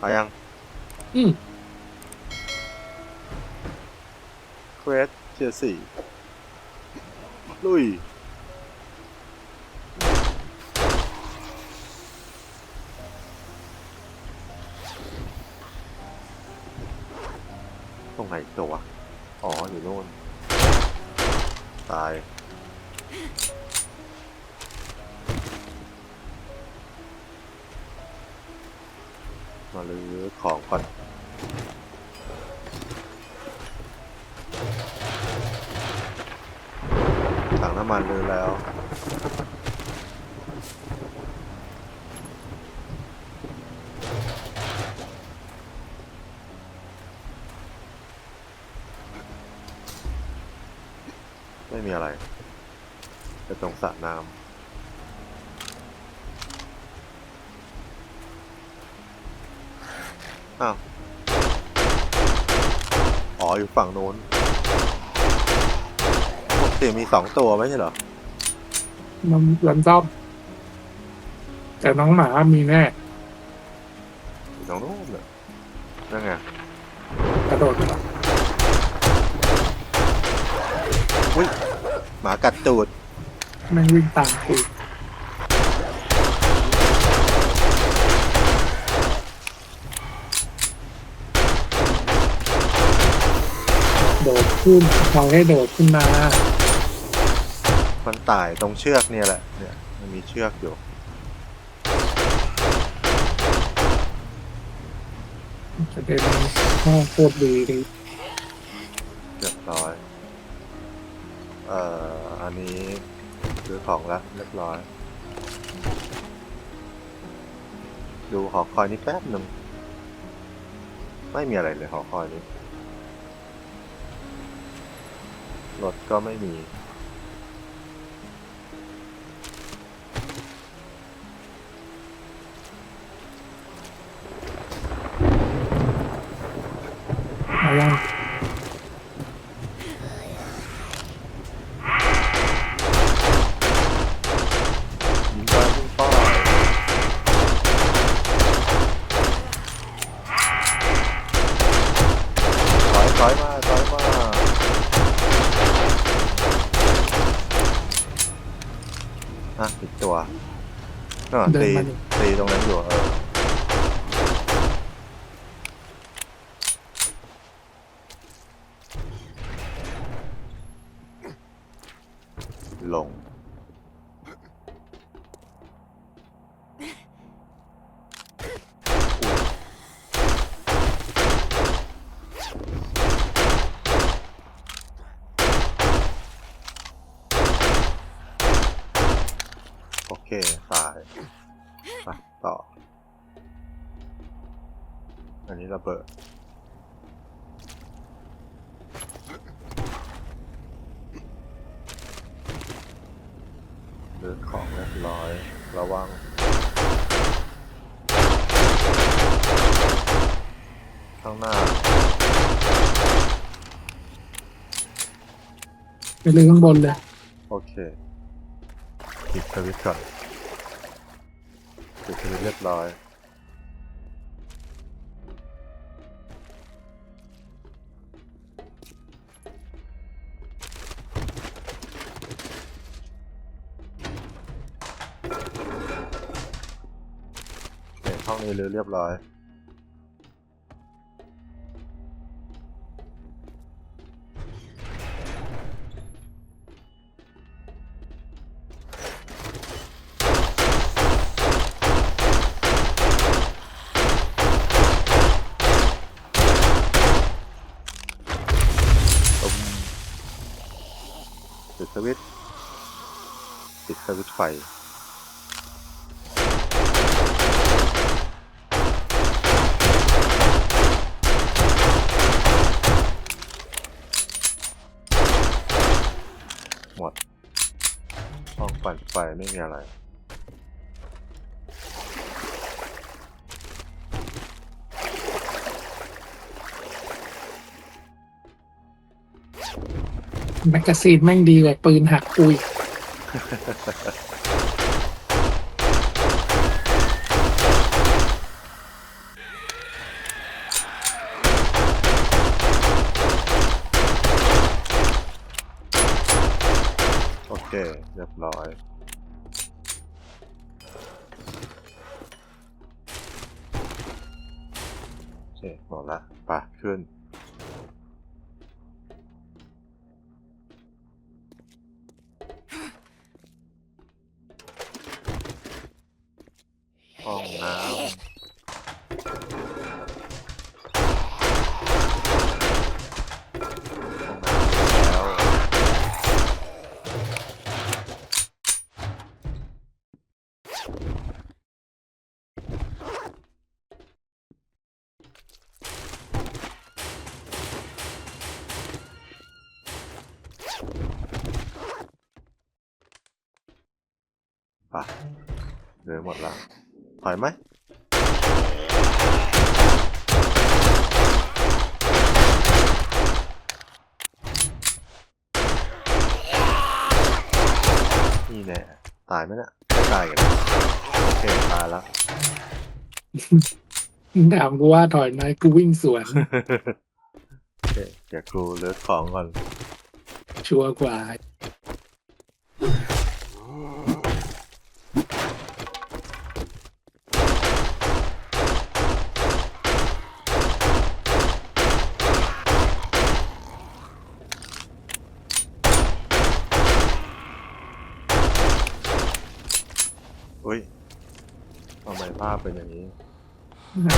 เอายังอืมเควสเทียร์สี่ลุย ตรงไหนอีกตัววะอ๋อ อยู่โน่น ตาย มาลื้อของก่อนถังน้ำมันลื้อแล้ว ไม่มีอะไร จะตรงสระน้ำ อ้าว อ๋อ อยู่ฝั่งโน้นปกติมีสองตัวไม่ใช่เหรอ มันรันซ่อมแต่น้องหมามีแน่อยู่ตรงโน้นเลยนั่นไงกระโดดมาอุ้ยหมากัดตูดแม่งวิ่งตามกูโดด ขึ้นมองให้โดดขึ้นมามันตายตรงเชือกเนี่ยแหละ เนี่ย มันมีเชือกอยู่ จะเป็นห้องโคตรดีดีเรียบร้อย เอ่อ อันนี้ซื้อของแล้วเรียบร้อย ดูหอคอยนี้แป๊บหนึ่ง ไม่มีอะไรเลยหอคอยนี้ รถก็ไม่มี น่ะเดินตีมาดิ ตีตรงนั้นอยู่เออลง อันนี้ระเบิดเดินของเรียบร้อย ระวังข้างหน้าไปเลยข้างบนเลยโอเคปิดสวิตช์ก่อนปิดสวิตช์เรียบร้อย เห็นห้อลือเรียบร้อยตุ้มปิดสวิตช์ปิดสวิตไฟ ไม่มีอะไร แมกกาซีนแม่งดีแบบปืนหักปุยโอเค เรียบร้อย เคหมดละปะขึ้น ไปเหลือหมดแล้วถอยไหมนี่แน่ตายไหมเนะไม่ตายกันนะโอเคตายแล้วมึงถามกูว่าถอยไหมกูวิ่งสวนโอเคเดี๋ยวกูเลือกของก่อนชัวร์กว่า อุ้ย ทำไมภาพเป็นอย่างนี้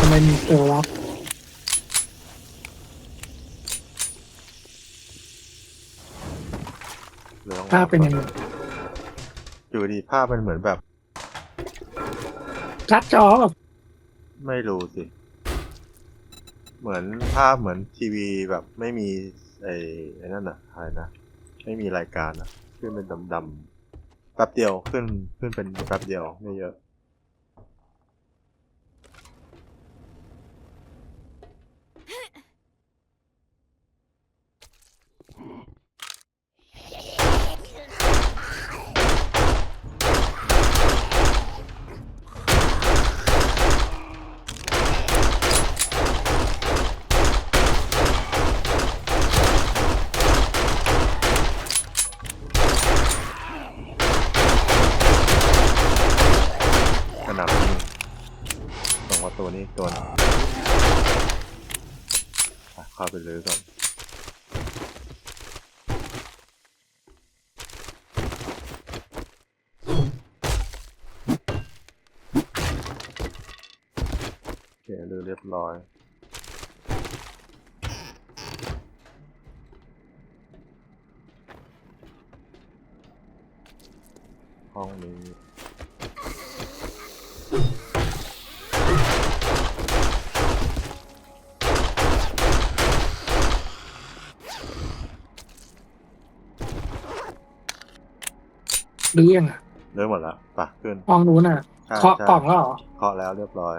ทำไมมีตัวล็อกหรือต้องภาพเป็นยังไงอยู่ดีภาพมันเหมือนแบบชัดจอแบบไม่รู้สิ เหมือนภาพเหมือนทีวีแบบไม่มีไอ้ไอ้นั่นอะอะไรนะ ไม่มีรายการนะ ขึ้นเป็นดำๆแป๊บเดียวขึ้นขึ้นเป็นแป๊บเดียวไม่เยอะ นาดนี้ตรงว่าตัวนี้ตัวนึงอะเข้าไปเลยก่อนโอเคลือเรียบร้อยห้องนี้ รือยังอะ เริ่มหมดแล้วปะขึ้นห้องนู้นอะ ใช่เคาะใช่กล่องแล้วเหรอ เคาะแล้วเรียบร้อย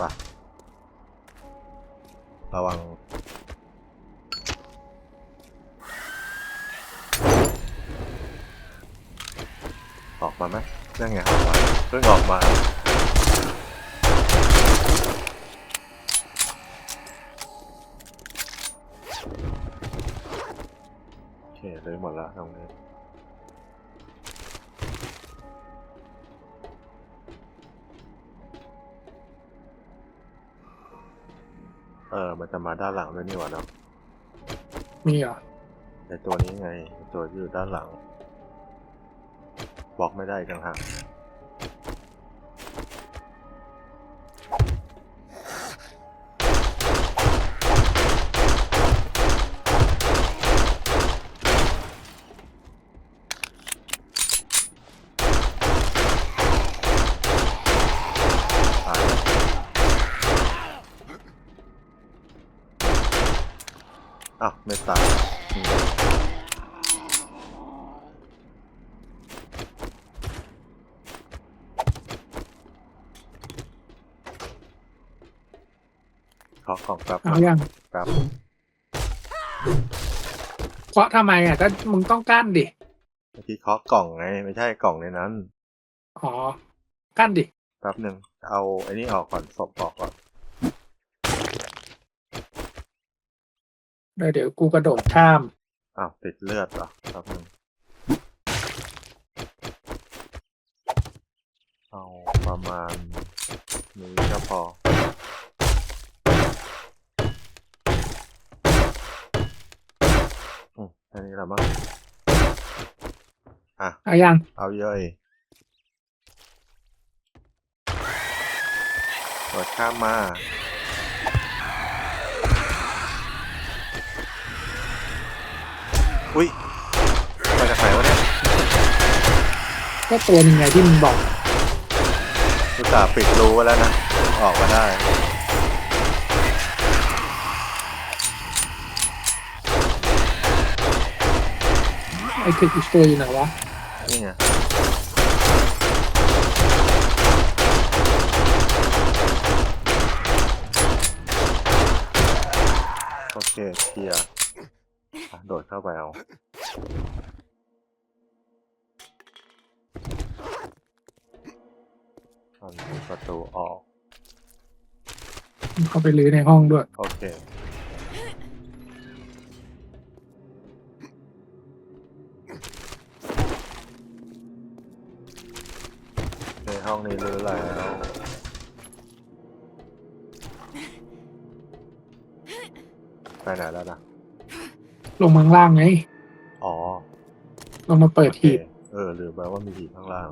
ปะระวัง ออกมาไหมนั่นไงออกมาเพิ่งออกมาโอเคเลยหมดแล้วตรงนี้ เออ มันจะมาด้านหลังด้วยนี่หว่าเนาะมีเหรอในตัวนี้ไงไอ้ตัวที่อยู่ด้านหลัง บล็อกไม่ได้อีกต่างหาก อ้าวไม่ตายอืมขอกล่องแป๊บเอายังแป๊บเพราะทำไมอะก็มึงต้องกั้นดิ เมื่อกี้เคาะกล่องไง ไม่ใช่กล่องในนั้น อ๋อ กั้นดิ แป๊บหนึ่งเอาไอ้นี่ออกก่อนศพออกก่อน เดี๋ยวเดี๋ยวกูกระโดดข้าม อ้าวติดเลือดเหรอแป๊บหนึ่งเอาประมาณนี้ก็พอ อืมแค่นี้แหละมั้งอะ เอายัง เอาเยอะอีกเปิดข้ามมา อุ้ยมาจากไหนวะเนี่ยก็ตัวหนึ่งไงที่มึงบอกอุตส่าห์ปิดรูไว้แล้วนะ ออกมาได้ ไอ้คืออีกตัวอยู่ไหนวะนี่ไงโอเคเคลียร์อะโดด เข้าไปเอา เอาประตูออกมึงเข้าไปลื้อในห้องด้วย โอเค ในห้องนี้รื้อแล้ว ไปไหนแล้วนะ ลงมาข้างล่างไง อ๋อลงมาเปิดโอเคหีบเออลืมไปว่ามีหีบข้างล่าง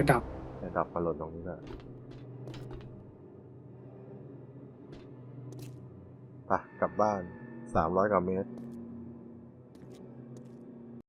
อร์ดับแอ้ดับมาหล่นตรงนี้แหละไปกลับบ้านสามร้อยกว่าเมตร